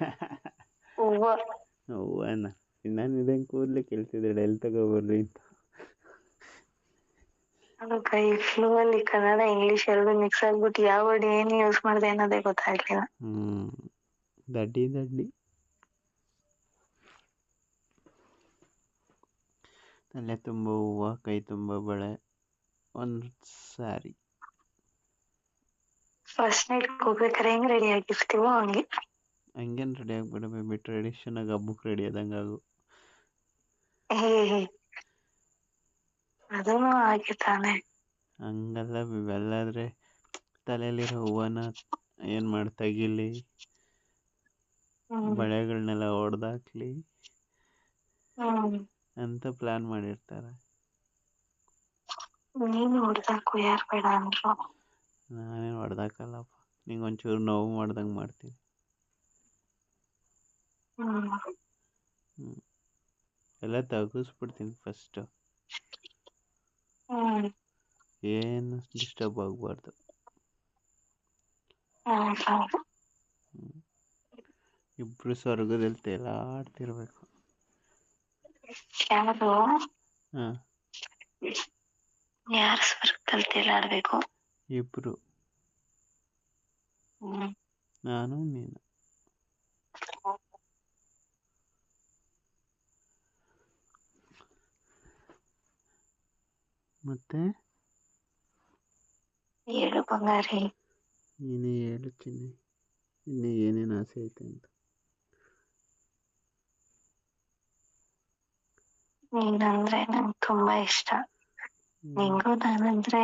ಹೂವ ಹೂವನ ನಾನು ಇದನ್ ಕೂದಲು ಕೇಳ್ತಿದ್ದಾಳೆ ಎಲ್ಲಿ ತಗೋಬರ್ರಿ ಅಂತ. ಕೈ ಫ್ಲೂ ಅಲ್ಲಿ ಕನ್ನಡ ಇಂಗ್ಲಿಷ್ ಎರಡು ಮಿಕ್ಸ್ ಆಗ್ಬಿಟ್ಟು ಯಾವ ವರ್ಡ್ ಏನು ಯೂಸ್ ಮಾಡ್ದೆ ಅನ್ನೋದೇ ಗೊತ್ತಾಗ್ಲಿಲ್ಲ. ಹ್ಮ್. ದಡ್ಡಿ ದಡ್ಡಿ. ತಲೆ ತುಂಬ ಹೂವು ಕೈ ತುಂಬ ಬಳೆ. ಒಂದು ಸಾರಿ. ಫಸ್ಟ್ ನೈಟ್ ಹೋಗ್ಬೇಕಾರೆ ಹೆಂಗ್ ರೆಡಿ ಆಗಿರ್ತೀವೋ ಹಂಗೆ. ಹಂಗೇನು ರೆಡಿ ಆಗ್ಬೇಡ ಬೇಬಿ ಟ್ರೆಡಿಷನಾಗಿ ಹಬ್ಬಕ್ಕೆ ರೆಡಿ ಆದಂಗೆ ಆಗು. ಅದನ್ನು ಹಾಗೆ ತಾನೆ. ಹಂಗಲ್ಲ ಬೇಬಿ ಅಲ್ಲಾದರೆ ತಲೆಯಲ್ಲಿರೋ ಹೂವನ ಏನು ಮಾಡಿ ತೆಗಿಲಿ ಬಳೆಗಳನ್ನೆಲ್ಲ ಹೊಡೆದಾಕ್ಲಿ ಅಂತ ಪ್ಲಾನ್ ಮಾಡಿರ್ತಾರೆ. ನೀನು ಹೊಡೆದಾಕು ಯಾರ್ ಬೇಡ ಅಂದ್ರು. ನಾನೇನು ಹೊಡೆದಾಕಲ್ಲಪ್ಪ ನಿಂಗೆ ಒಂಚೂರು ನೋವು ಮಾಡ್ದಂಗೆ ಮಾಡ್ತೀನಿ. ಹ್ಞೂ ಎಲ್ಲ ತೆಗಿಸ್ಬಿಡ್ತೀನಿ ಫಸ್ಟ್ ಏನು ಡಿಸ್ಟರ್ಬ್ ಆಗಬಾರ್ದು. ಇಬ್ರು ಸ್ವರ್ಗದಲ್ಲಿ ತೇಲಾಡ್ತಿರ್ಬೇಕು. ಯಾರು? ಹಾಂ. ಯಾರ್ ಸ್ವರ್ಗದಲ್ಲಿ ತೇಲಾಡ್ಬೇಕು? ಇಬ್ರು. ನಾನು ನೀನು. ಮತ್ತೆ? ಏಳು ಬಂಗಾರಿ ನೀನೇ ಹೇಳು ಚಿನ್ನಿ. ಇನ್ನೂ ಏನೇನು ಆಸೆ ಐತೆ ಅಂತ. ನೀನಂದ್ರೆ ನಂಗೆ ತುಂಬಾ ಇಷ್ಟ. ನಿಂಗೂ ನಾನಂದ್ರೆ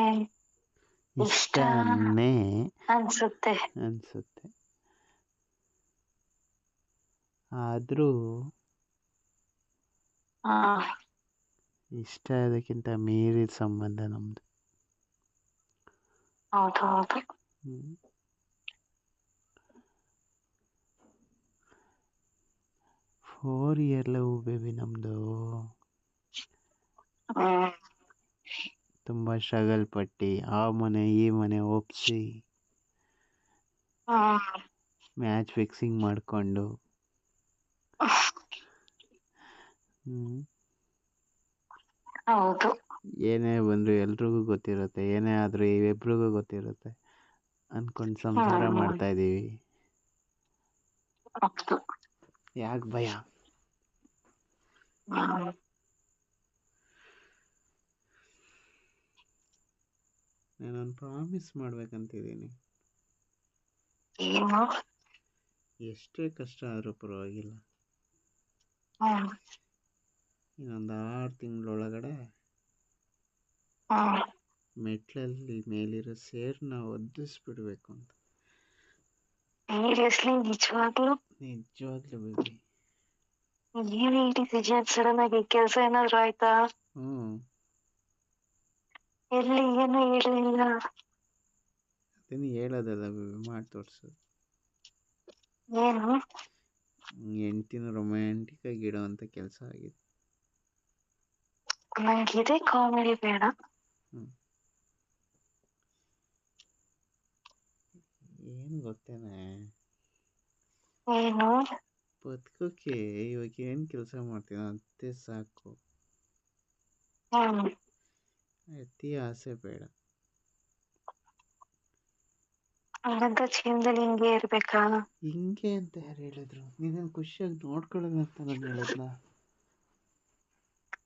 ಇಷ್ಟ ಇಷ್ಟನೇ ಅನ್ಸುತ್ತೆ. ಅನಿಸುತ್ತೆ. ಆದರೂ ಹಾ ಇಷ್ಟ ಅದಕ್ಕಿಂತ ಮೀರಿದ ಸಂಬಂಧ ನಮ್ದು. ಹೌದು ಹೌದು. ಫೋರ್ ಇಯರ್ ಲವ್ ಬೇಬಿ ನಮ್ದು. ತುಂಬಾ ಸ್ಟ್ರಗಲ್ ಪಟ್ಟಿ. ಆ ಮನೆ ಈ ಮನೆ ಒಪ್ಸಿ. ಮ್ಯಾಚ್ ಫಿಕ್ಸಿಂಗ್ ಮಾಡಿಕೊಂಡು. ಹೌದು. ಏನೇ ಬಂದ್ರು ಎಲ್ರಿಗೂ ಗೊತ್ತಿರುತ್ತೆ ಏನೇ ಆದ್ರೂ ಇವಿಬ್ರಿಗೂ ಗೊತ್ತಿರುತ್ತೆ. ಅನ್ಕೊಂಡು ಸಂಸಾರ. ಮಾಡ್ತಾ ಇದೀವಿ ಹೌದು. ಯಾಕೆ ಭಯ? ನಾನು ನಾನೊಂದು ಪ್ರಾಮಿಸ್ ಮಾಡ್ಬೇಕಂತಿದ್ದೀನಿ. ಏನು? ಎಷ್ಟೇ ಕಷ್ಟ ಆದ್ರೂ ಪರವಾಗಿಲ್ಲ. ಹ್ಮ್. ಇನ್ನೊಂದು ಆರು ತಿಂಗಳೊಳಗಡೆ ಮೆಟ್ಲಲ್ಲಿ ಮೇಲಿರೋ ಸೇರ್ನ ಒದ್ದಿಸ್ಬಿಡ್ಬೇಕು ಅಂತ. ಸೀರಿಯಸ್ಲಿ ನಿಜವಾಗ್ಲು? ನಿಜವಾಗ್ಲೂ ಬೇಬಿ ಏನ್ ಈ ಡಿಸಿಷನ್ ಸಡನ್ ಆಗಿ ಕೆಲ್ಸ ಏನಾದ್ರು ಆಯ್ತಾ? ಹ್ಮ್. ಎಲ್ಲಿ ಏನು ಹೇಳಿಲ್ಲ. ಅದನ್ನು ಹೇಳೋದಲ್ಲ ಬೇಬಿ ಮಾಡಿ ತೋರಿಸೋದು ಏನು? ಹೆಂಡ್ತಿನ ರೊಮ್ಯಾಂಟಿಕ್ಕಾಗಿ ಅಂತ ಕೆಲಸ ಆಗಿದೆ ನಂಗೆ ಇದೇ ಕಾಮಿಡಿ ಬೇಡ ಏನು ಗೊತ್ತೇನೆ ಏನು ಬದುಕೋಕೆ ಇವಾಗ ಏನ್ ಕೆಲಸ ಮಾಡ್ತೀನೋ ಅಂತೆ ಸಾಕು ಹಾ ಅತಿ ಆಸೆ ಬೇಡ ಹಂಗಂತ ಜೀವನದಲ್ಲಿ ಹಿಂಗೆ ಇರ್ಬೇಕಾ ಹಿಂಗೆ ಅಂತ ಯಾರು ಹೇಳಿದ್ರು ನಿನ್ನ ಖುಷಿಯಾಗಿ ನೋಡ್ಕೊಳ್ಳೋದು ಅಂತ ನಾನು ಹೇಳಿದ್ನ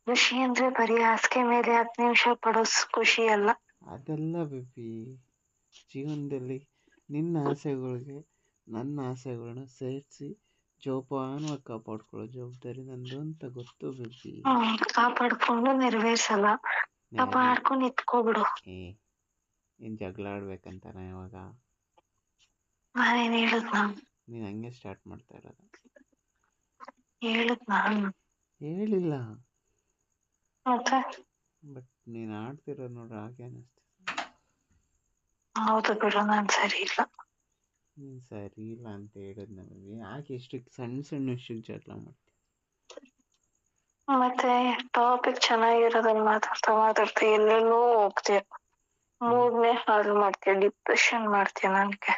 ಖುಷಿ ಅಂದ್ರೆ ಬರೀ ಹಾಸಿಗೆ ಮೇಲೆ ಹತ್ತು ನಿಮಿಷ ಪಡೋಸ್ ಖುಷಿ ಅಲ್ಲ. ಅದೆಲ್ಲ ಬೇಬಿ ಜೀವನದಲ್ಲಿ ನಿನ್ನ ಆಸೆಗಳಿಗೆ ನನ್ನ ಆಸೆಗಳನ್ನ ಸೇರಿಸಿ ಜೋಪಾನವಾಗಿ ಕಾಪಾಡ್ಕೊಳ್ಳೋ ಜವಾಬ್ದಾರಿ ನಂದು ಅಂತ ಗೊತ್ತು ಬೇಬಿ ಹ್ಮ್ ಕಾಪಾಡ್ಕೊಂಡು ನೆರವೇರ್ಸಲ್ಲ. ಕಾಪಾಡ್ಕೊಂಡು ಇತ್ಕೋಬಿಡು ಏ ನೀನು ಜಗಳ ಆಡ್ಬೇಕಂತಾನ ಇವಾಗ? ನಾನೇನ್ ಹೇಳುದ್ ನಾನು? ನೀನು ಹಂಗೆ ಸ್ಟಾರ್ಟ್ ಮಾಡ್ತಾ ಇರೋದು. ಹೇಳುದ್ ನಾನು. ಹೇಳಿಲ್ಲ. ಬಟ್ ನೀನ್ ಆಡ್ತಿರೋದು ನೋಡ್ರೆ ಹಾಗೆ ಅನಿಸ್ತು ಹೌದು ಗುರು ನಾನ್ ಸರಿ ಇಲ್ಲ. ನೀನ್ ಸರಿ ಇಲ್ಲ ಅಂತ ಹೇಳಿದ್ ನಮಗೆ. ಯಾಕೆ ಎಷ್ಟು ಸಣ್ಣ ಸಣ್ಣ ವಿಷಯಕ್ಕೆ ಜಗಳ ಮಾಡ್ತೀವಿ ಮತ್ತೆ ಟಾಪಿಕ್ ಚೆನ್ನಾಗಿರೋದನ್ನ ಮಾತಾಡ್ತಾ ಮಾತಾಡ್ತಾ ಎಲ್ಲೆಲ್ಲೋ ಹೋಗ್ತೀಯ. ಮೂರನೇ ಹಾಳು ಮಾಡ್ತೀಯ ಡಿಪ್ರೆಷನ್ ಮಾಡ್ತೀಯ ನನಗೆ?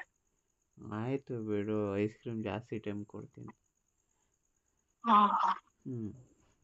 ಆಯ್ತು ಬಿಡು ಐಸ್ ಕ್ರೀಮ್ ಜಾಸ್ತಿ ಟೈಮ್ ಕೊಡ್ತೀನಿ. ಹ್ಮ್.